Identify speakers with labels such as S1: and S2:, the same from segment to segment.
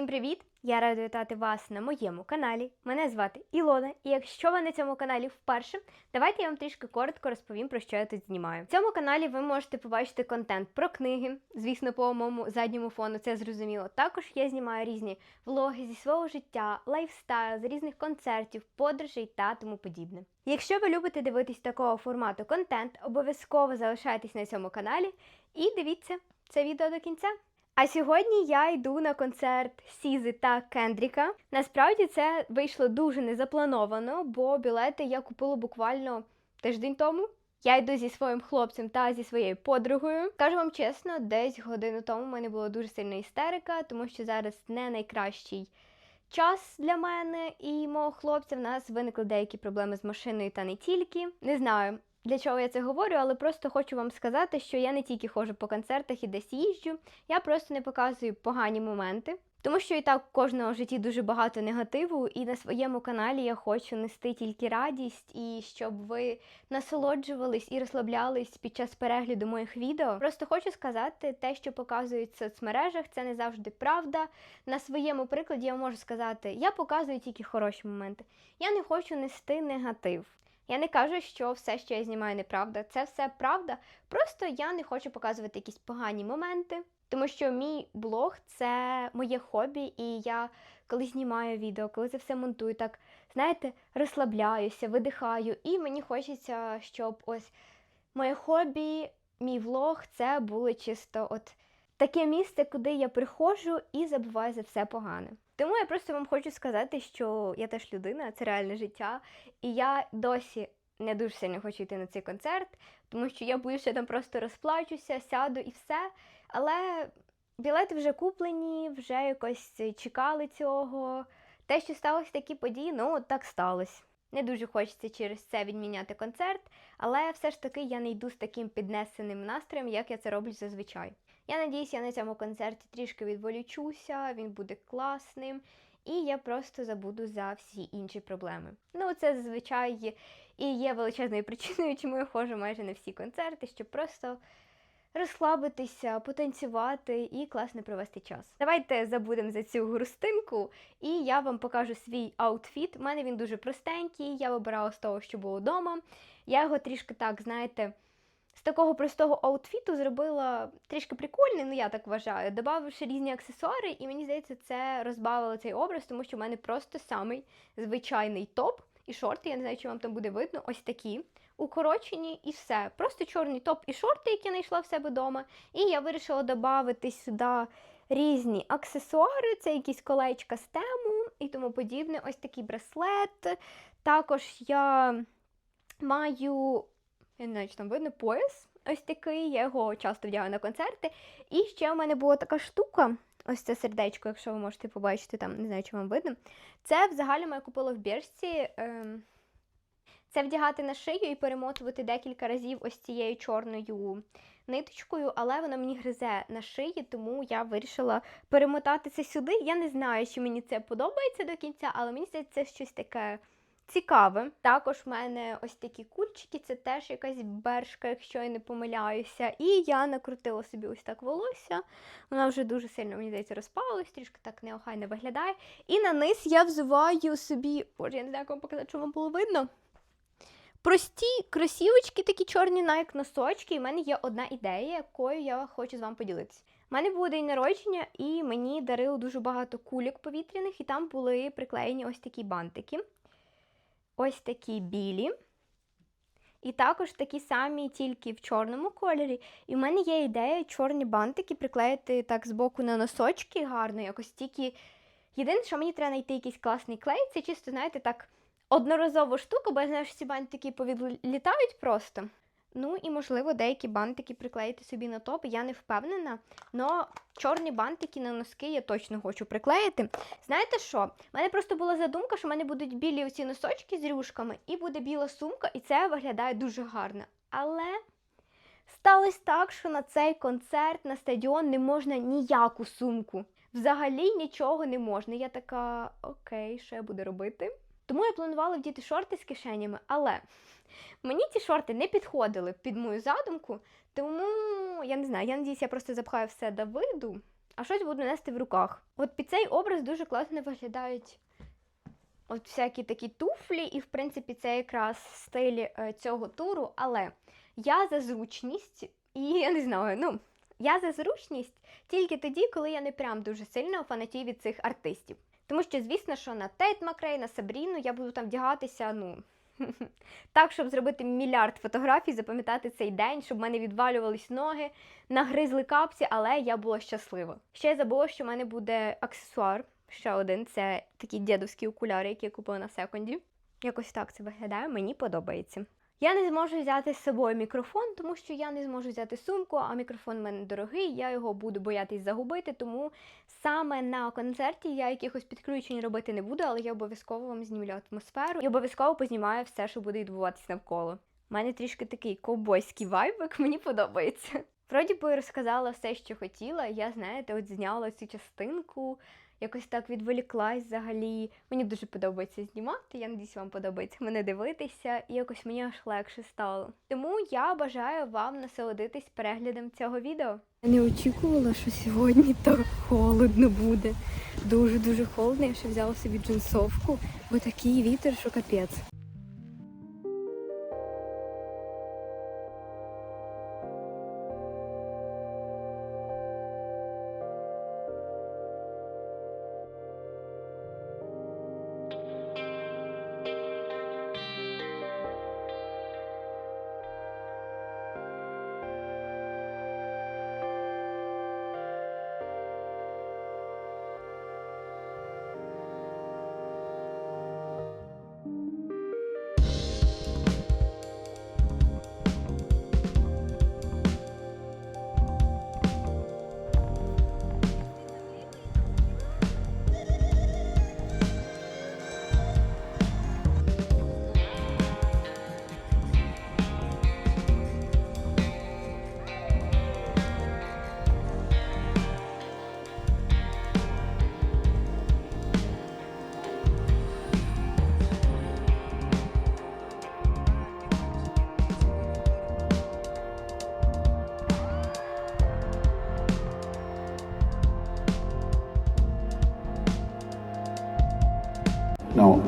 S1: Всім привіт! Я рада вітати вас на моєму каналі. Мене звати Ілона, і якщо ви на цьому каналі вперше, давайте я вам трішки коротко розповім про що я тут знімаю. В цьому каналі ви можете побачити контент про книги. Звісно, по моєму задньому фону це зрозуміло. Також я знімаю різні влоги зі свого життя, лайфстайл, з різних концертів, подорожей та тому подібне. Якщо ви любите дивитись такого формату контент, обов'язково залишайтесь на цьому каналі і дивіться це відео до кінця. А сьогодні я йду на концерт Сізи та Кендріка. Насправді це вийшло дуже незаплановано, бо білети я купила буквально тиждень тому. Я йду зі своїм хлопцем та зі своєю подругою. Кажу вам чесно, десь годину тому в мене була дуже сильна істерика, тому що зараз не найкращий час для мене і мого хлопця. В нас виникли деякі проблеми з машиною та не тільки. Не знаю. Для чого я це говорю, але просто хочу вам сказати, що я не тільки ходжу по концертах і десь їжджу, я просто не показую погані моменти. Тому що і так у кожного в житті дуже багато негативу, і на своєму каналі я хочу нести тільки радість і щоб ви насолоджувались і розслаблялись під час перегляду моїх відео. Просто хочу сказати, те, що показують в соцмережах, це не завжди правда. На своєму прикладі я можу сказати, я показую тільки хороші моменти. Я не хочу нести негатив. Я не кажу, що все, що я знімаю, неправда. Це все правда. Просто я не хочу показувати якісь погані моменти, тому що мій блог це моє хобі, і я коли знімаю відео, коли це все монтую, так знаєте, розслабляюся, видихаю, і мені хочеться, щоб ось моє хобі, мій влог це було чисто от таке місце, куди я приходжу і забуваю за все погане. Тому я просто вам хочу сказати, що я теж людина, це реальне життя, і я досі не дуже сильно хочу йти на цей концерт, тому що я боюся, що я там просто розплачуся, сяду і все. Але білети вже куплені, вже якось чекали цього. Те, що сталося такі події, ну так сталося. Не дуже хочеться через це відміняти концерт, але все ж таки я не йду з таким піднесеним настроєм, як я це роблю зазвичай. Я надіюсь, я на цьому концерті трішки відволічуся, він буде класним, і я просто забуду за всі інші проблеми. Ну, це зазвичай і є величезною причиною, чому я ходжу майже на всі концерти, щоб просто розслабитися, потанцювати і класно провести час. Давайте забудемо за цю грустинку, і я вам покажу свій аутфіт. У мене він дуже простенький, я вибирала з того, що було вдома. Я його трішки так, знаєте. З такого простого аутфіту зробила трішки прикольний, ну я так вважаю, додавши різні аксесуари, і мені здається, це розбавило цей образ, тому що в мене просто самий звичайний топ і шорти. Я не знаю, чи вам там буде видно, ось такі. Укорочені і все. Просто чорний топ і шорти, які я знайшла в себе вдома. І я вирішила додати сюди різні аксесуари, це якісь колечка з тему і тому подібне. Ось такий браслет. Також я маю чи там видно пояс. Ось такий, я його часто вдягаю на концерти. І ще в мене була така штука. Ось це сердечко, якщо ви можете побачити, там не знаю, чи вам видно. Це взагалі я купила в біржці. Ем, Це вдягати на шию і перемотувати декілька разів ось цією чорною ниточкою, але вона мені гризе на шиї, тому я вирішила перемотати це сюди. Я не знаю, чи мені це подобається до кінця, але мені здається, це щось таке цікаве. Також в мене ось такі кульчики, це теж якась бершка, якщо я не помиляюся. І я накрутила собі ось так волосся. Вона вже дуже сильно, мені здається, розпалась, трішки так неохайно виглядає. І на низ я взуваю собі, боже, я не знаю, як вам показати, щоб вам було видно. Прості кросівочки, такі чорні Nike носочки. І в мене є одна ідея, якою я хочу з вами поділитися. У мене був день народження, і мені дарили дуже багато кульок повітряних, і там були приклеєні ось такі бантики. Ось такі білі. І також такі самі, тільки в чорному кольорі. І в мене є ідея чорні бантики приклеїти так збоку на носочки гарно, якось тільки. Єдине, що мені треба знайти якийсь класний клей, це чисто, знаєте, так, одноразова штука, бо я знаю, що ці бантики повідлітають просто. Ну і, можливо, деякі бантики приклеїти собі на топ, я не впевнена. Но чорні бантики на носки я точно хочу приклеїти. Знаєте що? У мене просто була задумка, що в мене будуть білі оці носочки з рюшками, і буде біла сумка, і це виглядає дуже гарно. Але сталося так, що на цей концерт на стадіон не можна ніяку сумку. Взагалі нічого не можна. Я така, окей, що я буду робити? Тому я планувала вдіти шорти з кишенями, але мені ці шорти не підходили під мою задумку, тому я не знаю, я надіюсь, я просто запхаю все Давиду, а щось буду нести в руках. От під цей образ дуже класно виглядають от всякі такі туфлі, і в принципі це якраз стиль е, цього туру. Але я за зручність, і я не знаю, ну. Я за зручність тільки тоді, коли я не прям дуже сильно фанатію від цих артистів. Тому що, звісно, що на Тейт Макрей, на Сабріну я буду там вдягатися, ну. Так, щоб зробити мільярд фотографій, запам'ятати цей день, щоб в мене відвалювались ноги, нагризли капці, але я була щаслива. Ще я забула, що в мене буде аксесуар. Ще один це такі дідовські окуляри, які я купила на секунді. Якось так це виглядає, мені подобається. Я не зможу взяти з собою мікрофон, тому що я не зможу взяти сумку, а мікрофон в мене дорогий, я його буду боятись загубити, тому саме на концерті я якихось підключень робити не буду, але я обов'язково вам знімлю атмосферу і обов'язково познімаю все, що буде відбуватися навколо. У мене трішки такий ковбойський вайбик, мені подобається. Вроді би розказала все, що хотіла. Я, знаєте, от зняла цю частинку, якось так відволіклась взагалі. Мені дуже подобається знімати. Я надіюсь, вам подобається мене дивитися, і якось мені аж легше стало. Тому я бажаю вам насолодитись переглядом цього відео. Я не очікувала, що сьогодні так холодно буде. Дуже дуже холодно. Я ще взяла собі джинсовку, бо такий вітер, що капець.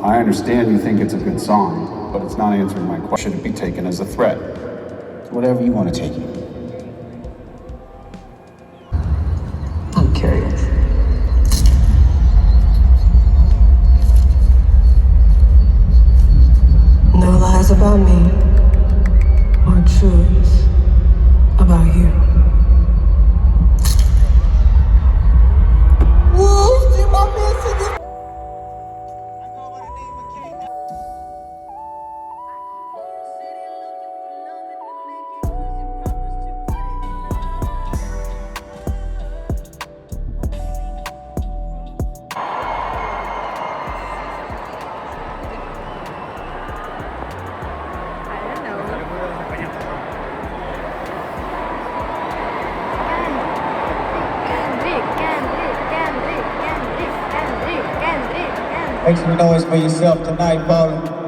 S2: I understand you think it's a good song, but it's not answering my question. Should it be taken as a threat?
S3: Whatever you want to take it. Make some noise for yourself tonight, Bowling.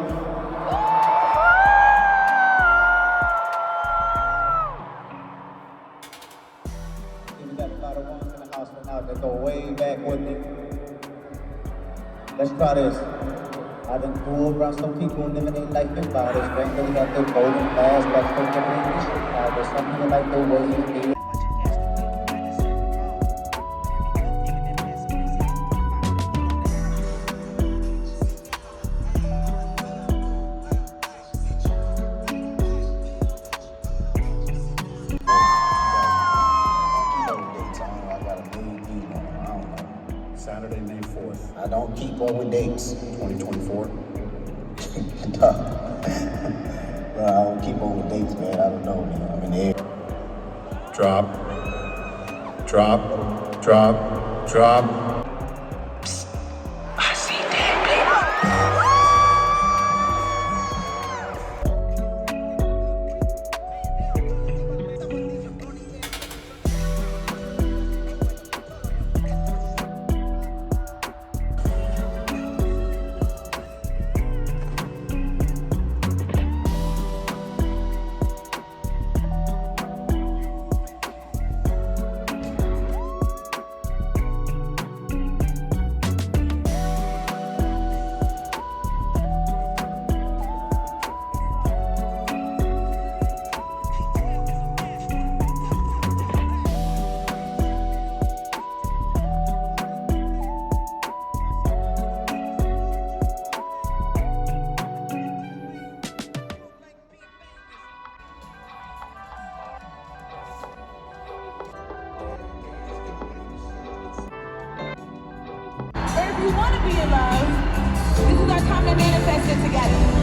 S3: Let's try this. I done fool some people and living ain't like them bodies. Bang, they got their golden mask, like they're doing this something like the way you feel. I'm.
S2: Drop, drop, drop, drop.
S4: Love, this is our time to manifest it together.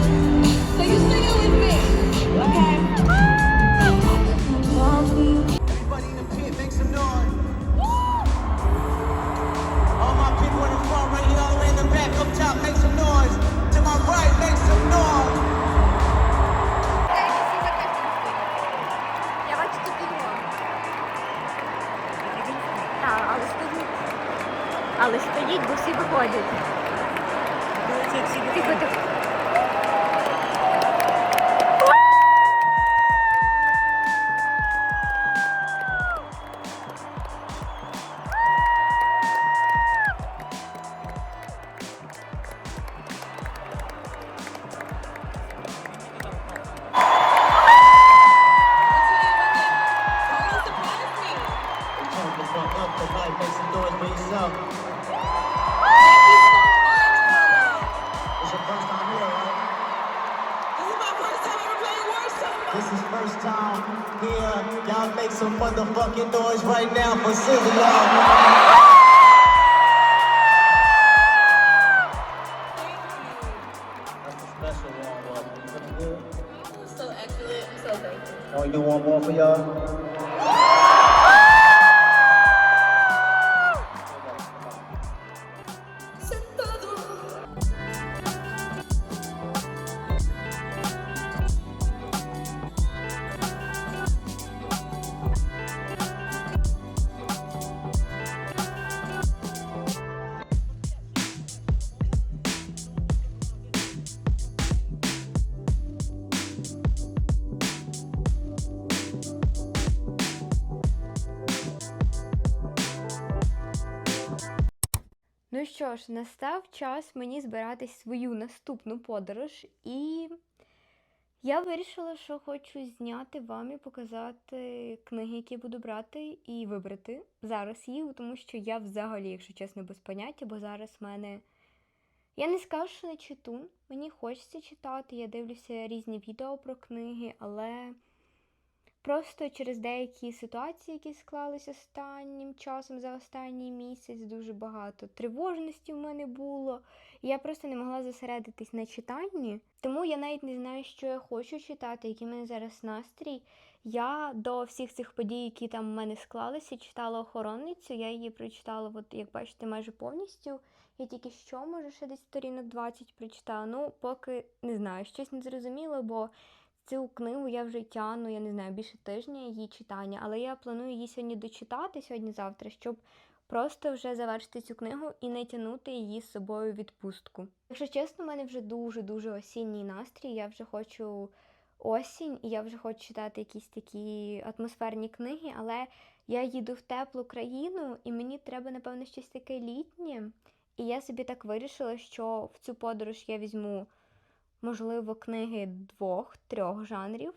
S1: Що ж, настав час мені збиратись в свою наступну подорож, і я вирішила, що хочу зняти вам і показати книги, які буду брати, і вибрати зараз їх, тому що я взагалі, якщо чесно, без поняття, бо зараз в мене. Я не скажу, що не читун, мені хочеться читати, я дивлюся різні відео про книги, але Просто через деякі ситуації, які склалися останнім часом за останній місяць, дуже багато тривожності в мене було. Я просто не могла зосередитись на читанні. Тому я навіть не знаю, що я хочу читати, який в мене зараз настрій. Я до всіх цих подій, які там в мене склалися, читала охоронницю. Я її прочитала, от, як бачите, майже повністю. Я тільки що, може, ще десь сторінок 20 прочитала. Ну, поки не знаю, щось не зрозуміло, бо Цю книгу я вже тягну, я не знаю, більше тижня її читання, але я планую її сьогодні дочитати, сьогодні-завтра, щоб просто вже завершити цю книгу і не тягнути її з собою в відпустку. Якщо чесно, в мене вже дуже-дуже осінній настрій. Я вже хочу осінь, і я вже хочу читати якісь такі атмосферні книги, але я їду в теплу країну, і мені треба, напевно, щось таке літнє. І я собі так вирішила, що в цю подорож я візьму можливо, книги двох-трьох жанрів,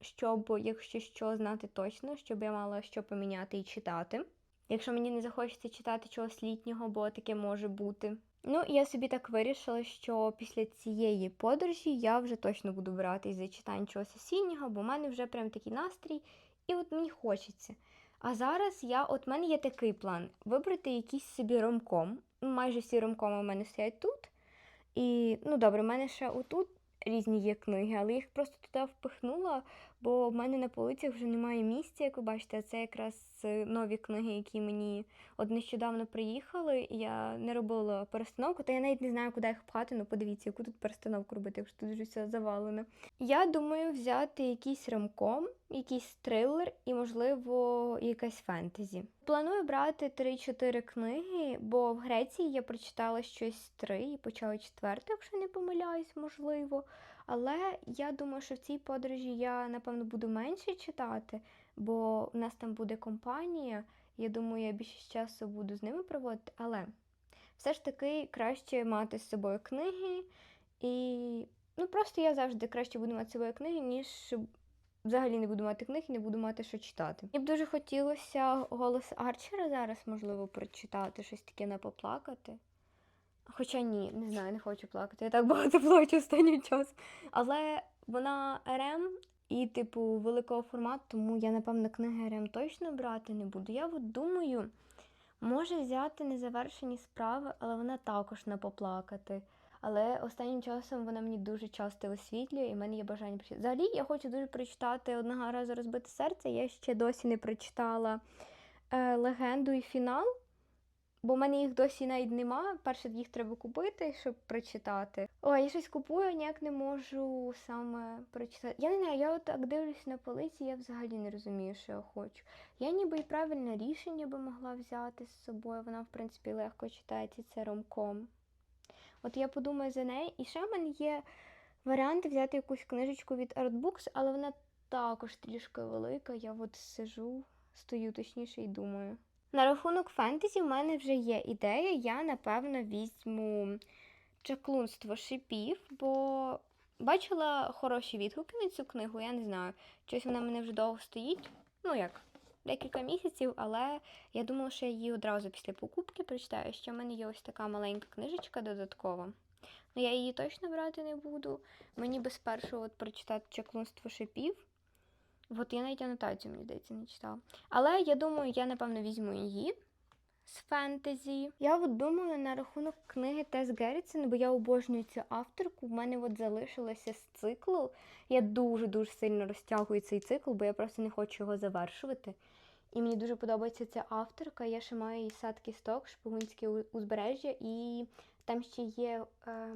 S1: щоб, якщо що, знати точно, щоб я мала що поміняти і читати. Якщо мені не захочеться читати чогось літнього, бо таке може бути. Ну, і я собі так вирішила, що після цієї подорожі я вже точно буду братись за читання чогось осіннього, бо в мене вже прям такий настрій, і от мені хочеться. А зараз я, от в мене є такий план: вибрати якийсь собі ромком. Майже всі ромкоми у мене стоять тут. І, ну добре, в мене ще отут різні є книги, але їх просто туди впихнула, бо в мене на полицях вже немає місця, як ви бачите. Це якраз е, нові книги, які мені от нещодавно приїхали. Я не робила перестановку, та я навіть не знаю, куди їх пхати. Ну подивіться, яку тут перестановку робити, якщо тут вже все завалено. Я думаю взяти якийсь рамком, якийсь трилер і, можливо, якась фентезі. Планую брати 3-4 книги, бо в Греції я прочитала щось 3 і почала четверту, якщо не помиляюсь, можливо. Але я думаю, що в цій подорожі я, напевно, буду менше читати, бо в нас там буде компанія. Я думаю, я більше часу буду з ними проводити, але все ж таки краще мати з собою книги. І ну просто я завжди краще буду мати з собою книги, ніж взагалі не буду мати книг і не буду мати що читати. Мені б дуже хотілося голос Арчера зараз, можливо, прочитати, щось таке не поплакати. Хоча ні, не знаю, не хочу плакати. Я так багато плачу останнім час. Але вона РМ і, типу, великого формату, тому я, напевно, книги РМ точно брати не буду. Я от думаю, Може взяти незавершені справи, але вона також не поплакати. Але останнім часом вона мені дуже часто висвітлює, і в мене є бажання прочитати. Взагалі, я хочу дуже прочитати одного разу розбите серце. Я ще досі не прочитала е, легенду і фінал, бо в мене їх досі навіть нема. Перше їх треба купити, щоб прочитати. Ой, я щось купую, ніяк не можу саме прочитати. Я не знаю, я от так дивлюсь на полиці, я взагалі не розумію, що я хочу. Я ніби і правильне рішення би могла взяти з собою. Вона, в принципі, легко читається, це ромком. От я подумаю за неї. І ще в мене є варіант взяти якусь книжечку від Artbooks, але вона також трішки велика. Я от сижу, стою точніше і думаю. На рахунок фентезі в мене вже є ідея. Я, напевно, візьму чаклунство шипів, бо бачила хороші відгуки на цю книгу, я не знаю. Щось вона в мене вже довго стоїть. Ну як, декілька місяців, але я думала, що я її одразу після покупки прочитаю. Ще в мене є ось така маленька книжечка додаткова. Ну, я її точно брати не буду. Мені би спершу от прочитати чаклунство шипів. От я навіть анотацію, мені здається, не читала. Але я думаю, я напевно візьму її з фентезі. Я от думала на рахунок книги Тес Геррітсен, бо я обожнюю цю авторку. В мене от залишилося з циклу. Я дуже-дуже сильно розтягую цей цикл, бо я просто не хочу його завершувати. І мені дуже подобається ця авторка. Я ще маю її сад кісток, шпигунське узбережжя, і там ще є е,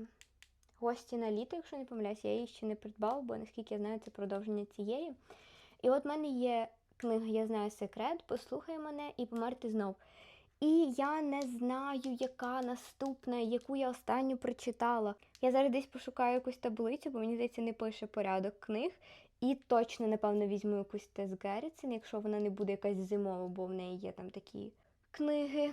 S1: гості на літо, якщо не помиляюсь, я її ще не придбала, бо наскільки я знаю, це продовження цієї. І от в мене є книга Я знаю секрет, послухай мене і померти знов. І я не знаю, яка наступна, яку я останню прочитала. Я зараз десь пошукаю якусь таблицю, бо мені здається, не пише порядок книг. І точно, напевно, візьму якусь Тес Геррітсен, якщо вона не буде якась зимова, бо в неї є там такі книги.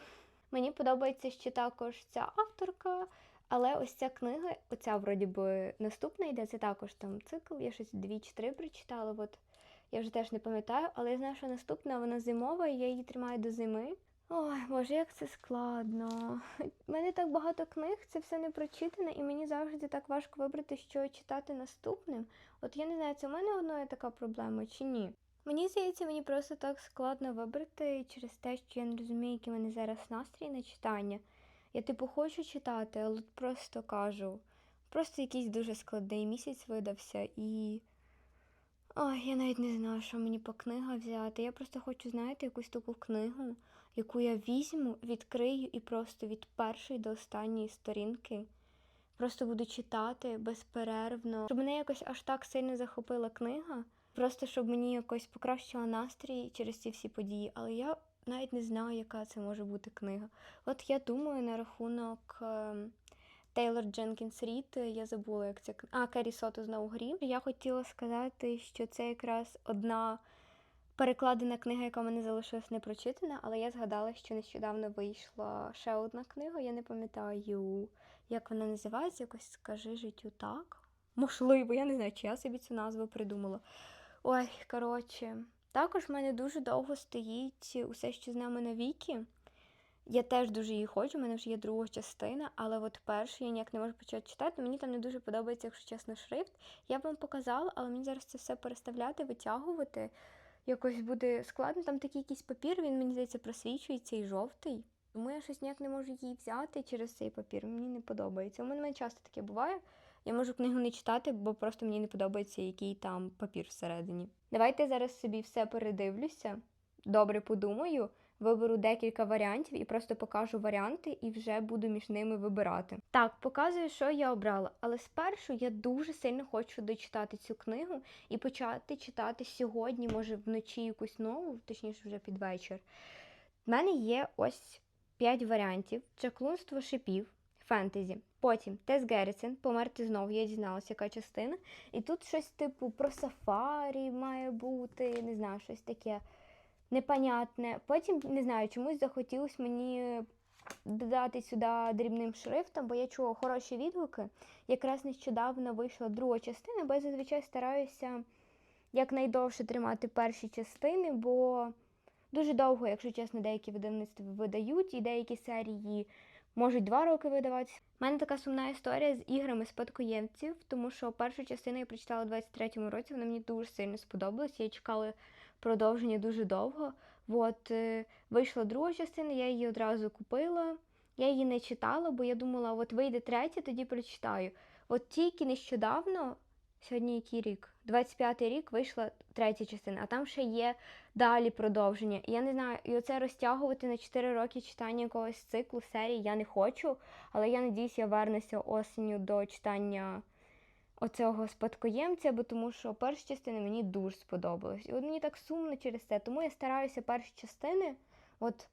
S1: Мені подобається ще також ця авторка, але ось ця книга, оця вроді би наступна йде, це також там цикл, я щось дві чи три прочитала. От я вже теж не пам'ятаю, але я знаю, що наступна вона зимова, і я її тримаю до зими. Ой, боже, як це складно. У мене так багато книг, це все не прочитане, і мені завжди так важко вибрати, що читати наступним. От я не знаю, це в мене одної така проблема чи ні. Мені здається, мені просто так складно вибрати через те, що я не розумію, який мене зараз настрій на читання. Я типу хочу читати, але просто кажу. Просто якийсь дуже складний місяць видався і. Ой, я навіть не знаю, що мені по книгах взяти. Я просто хочу, знаєте, якусь таку книгу, яку я візьму, відкрию і просто від першої до останньої сторінки просто буду читати безперервно. Щоб мене якось аж так сильно захопила книга, просто щоб мені якось покращила настрій через ці всі події. Але я навіть не знаю, яка це може бути книга. От я думаю на рахунок. Тейлор Дженкінс Рід, я забула, як це А, Керрі Сото знову грі. Я хотіла сказати, що це якраз одна перекладена книга, яка в мене залишилась не прочитана, але я згадала, що нещодавно вийшла ще одна книга. Я не пам'ятаю, як вона називається, якось скажи життю так. Можливо, я не знаю, чи я собі цю назву придумала. Ой, коротше, також в мене дуже довго стоїть усе, що з нами навіки. Я теж дуже її хочу, у мене вже є друга частина, але от першу я ніяк не можу почати читати. Мені там не дуже подобається, якщо чесно, шрифт. Я б вам показала, але мені зараз це все переставляти, витягувати. Якось буде складно. Там такий якийсь папір, він мені здається просвічується і жовтий. Тому я щось ніяк не можу її взяти через цей папір. Мені не подобається. У мене часто таке буває. Я можу книгу не читати, бо просто мені не подобається, який там папір всередині. Давайте зараз собі все передивлюся. Добре подумаю, виберу декілька варіантів і просто покажу варіанти, і вже буду між ними вибирати. Так, показую, що я обрала. Але спершу я дуже сильно хочу дочитати цю книгу і почати читати сьогодні, може вночі якусь нову, точніше вже під вечір. У мене є ось 5 варіантів: чаклунство шипів, фентезі. Потім Тес Геррісен, померти знову, я дізналася, яка частина. І тут щось типу про сафарі має бути, не знаю, щось таке непонятне. Потім не знаю, чомусь захотілося мені додати сюди дрібним шрифтом, бо я чула хороші відгуки. Якраз нещодавно вийшла друга частина, бо я зазвичай стараюся якнайдовше тримати перші частини, бо дуже довго, якщо чесно, деякі видавництва видають, і деякі серії можуть два роки видаватися. У мене така сумна історія з іграми спадкоємців, тому що першу частину я прочитала у 23-му році, вона мені дуже сильно сподобалась. Я чекала продовження дуже довго. От е, вийшла друга частина, я її одразу купила. Я її не читала, бо я думала, от вийде третя, тоді прочитаю. От тільки нещодавно, сьогодні який рік? 25-й рік вийшла третя частина, а там ще є далі продовження. Я не знаю, і оце розтягувати на 4 роки читання якогось циклу серії я не хочу, але я надіюсь, я вернуся осінню до читання оцього спадкоємця, бо тому що перша частина мені дуже сподобалась. І от мені так сумно через це. Тому я стараюся перші частини от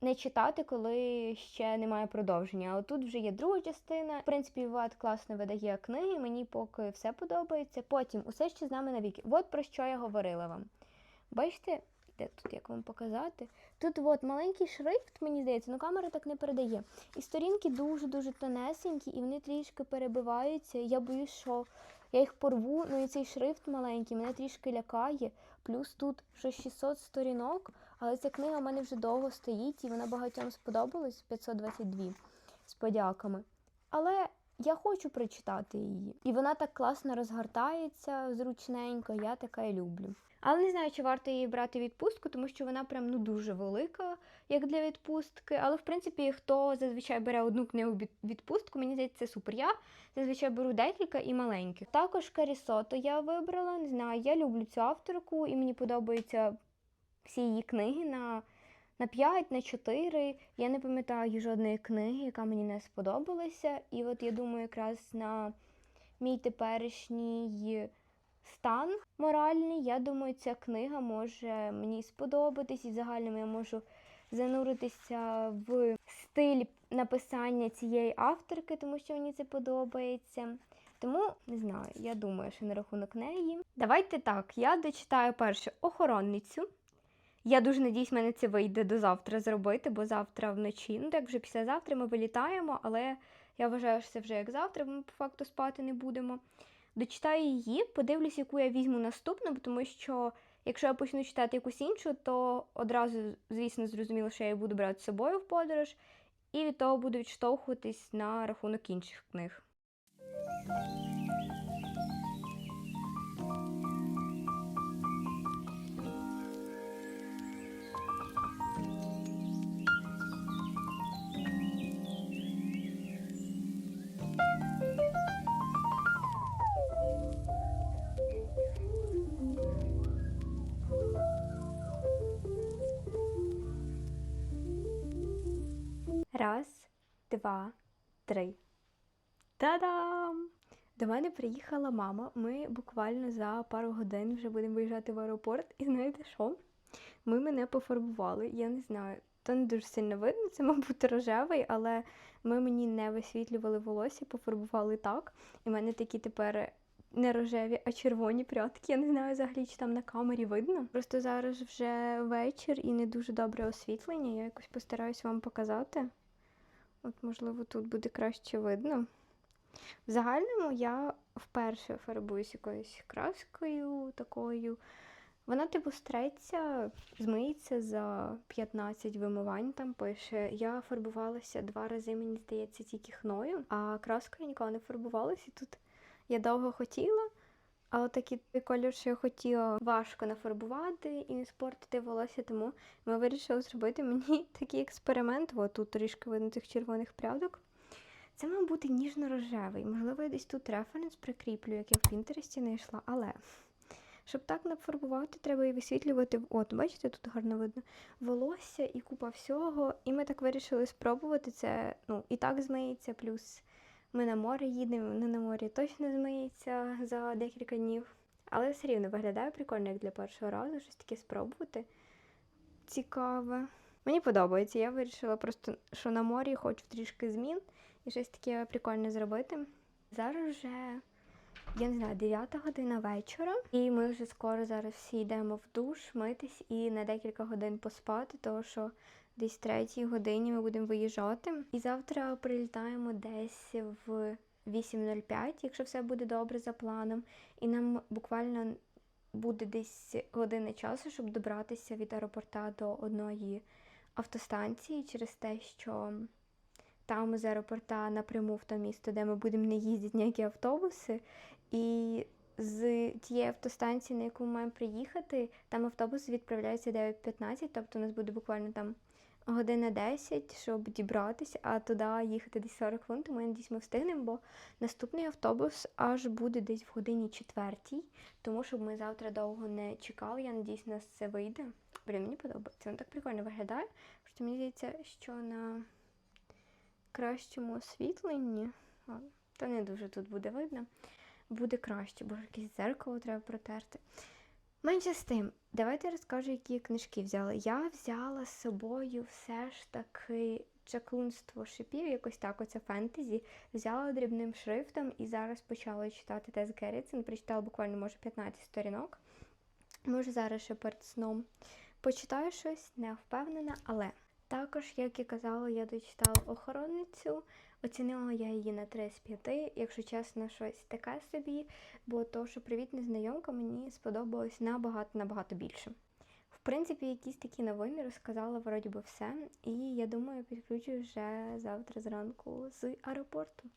S1: не читати, коли ще немає продовження. Але тут вже є друга частина. В принципі, Влад класно видає книги, мені поки все подобається. Потім усе ще з нами навіки. От про що я говорила вам. Бачите, де тут як вам показати? Тут от маленький шрифт, мені здається, ну камера так не передає. І сторінки дуже-дуже тонесенькі, і вони трішки перебиваються. Я боюсь, що я їх порву. Ну і цей шрифт маленький мене трішки лякає. Плюс тут вже 600 сторінок, але ця книга в мене вже довго стоїть, і вона багатьом сподобалась 522 з подяками. Але я хочу прочитати її. І вона так класно розгортається, зручненько, я таке і люблю. Але не знаю, чи варто її брати відпустку, тому що вона прям ну дуже велика, як для відпустки. Але в принципі, хто зазвичай бере одну книгу відпустку, мені здається, це супер. Я зазвичай беру декілька і маленьких. Також Карісото я вибрала. Не знаю, я люблю цю авторку, і мені подобаються всі її книги на, на 5, на 4. Я не пам'ятаю жодної книги, яка мені не сподобалася. І от я думаю, якраз на мій теперішній стан моральний, я думаю, ця книга може мені сподобатись, і загально я можу зануритися в стиль написання цієї авторки, тому що мені це подобається. Тому не знаю, я думаю, що на рахунок неї. Давайте так, я дочитаю перше охоронницю. Я дуже надіюсь, мене це вийде до завтра зробити, бо завтра вночі, ну так вже післязавтра ми вилітаємо, але я вважаю, що це вже як завтра, ми по факту спати не будемо. Дочитаю її, подивлюсь, яку я візьму наступну, тому що якщо я почну читати якусь іншу, то одразу, звісно, зрозуміло, що я її буду брати з собою в подорож, і від того буду відштовхуватись на рахунок інших книг. Раз, два, три. Та-дам! До мене приїхала мама. Ми буквально за пару годин вже будемо виїжджати в аеропорт. І знаєте що? Ми мене пофарбували. Я не знаю, то не дуже сильно видно, це, мабуть, рожевий, але ми мені не висвітлювали волосся, пофарбували так. І в мене такі тепер не рожеві, а червоні прядки. Я не знаю взагалі, чи там на камері видно. Просто зараз вже вечір і не дуже добре освітлення. Я якось постараюсь вам показати. От, можливо, тут буде краще видно. В загальному я вперше фарбуюсь якоюсь краскою такою. Вона, типу, стреться, змиється за 15 вимивань, там пише. Я фарбувалася два рази, мені здається, тільки хною, а краскою ніколи не фарбувалася. Тут я довго хотіла, а от такий колір, що я хотіла, важко нафарбувати і не спортити волосся, тому ми вирішили зробити мені такий експеримент. От тут трішки видно цих червоних прядок. Це мав бути ніжно-рожевий. Можливо, я десь тут референс прикріплю, як я в Пінтересті знайшла, але щоб так нафарбувати, треба і висвітлювати. От, бачите, тут гарно видно волосся і купа всього. І ми так вирішили спробувати це. Ну, і так змиється, плюс ми на море їдемо, не на морі точно змиється за декілька днів. Але все рівно виглядає прикольно, як для першого разу, щось таке спробувати. Цікаве. Мені подобається. Я вирішила просто, що на морі хочу трішки змін і щось таке прикольне зробити. Зараз вже, я не знаю, 9 година вечора, і ми вже скоро зараз всі йдемо в душ, митись і на декілька годин поспати, тому що десь третій годині ми будемо виїжджати. І завтра прилітаємо десь в 8.05, якщо все буде добре за планом. І нам буквально буде десь година часу, щоб добратися від аеропорта до одної автостанції через те, що там з аеропорта напряму в те місто, де ми будемо не їздити ніякі автобуси. І з тієї автостанції, на яку ми маємо приїхати, там автобус відправляється 9.15, тобто у нас буде буквально там година 10, щоб дібратися, а туди їхати десь 40 хвилин, тому я надіюсь, ми встигнемо, бо наступний автобус аж буде десь в годині четвертій, тому щоб ми завтра довго не чекали. Я надіюсь, нас це вийде. Блін, мені подобається. Воно так прикольно виглядає. Що мені здається, що на кращому освітленні, а, то не дуже тут буде видно, буде краще, бо якесь зеркало треба протерти. Менше з тим, давайте розкажу, які книжки взяла. Я взяла з собою все ж таки чаклунство шипів, якось так, оце фентезі. Взяла дрібним шрифтом і зараз почала читати Тес Геррітсен. Прочитала буквально, може, 15 сторінок. Може, зараз ще перед сном почитаю щось, не впевнена, але також, як і казала, я дочитала охоронницю. Оцінила я її на 3 з 5, якщо чесно, щось таке собі, бо то, що привіт незнайомка, мені сподобалось набагато набагато більше. В принципі, якісь такі новини розказала вроді би все, і я думаю, підключу вже завтра зранку з аеропорту.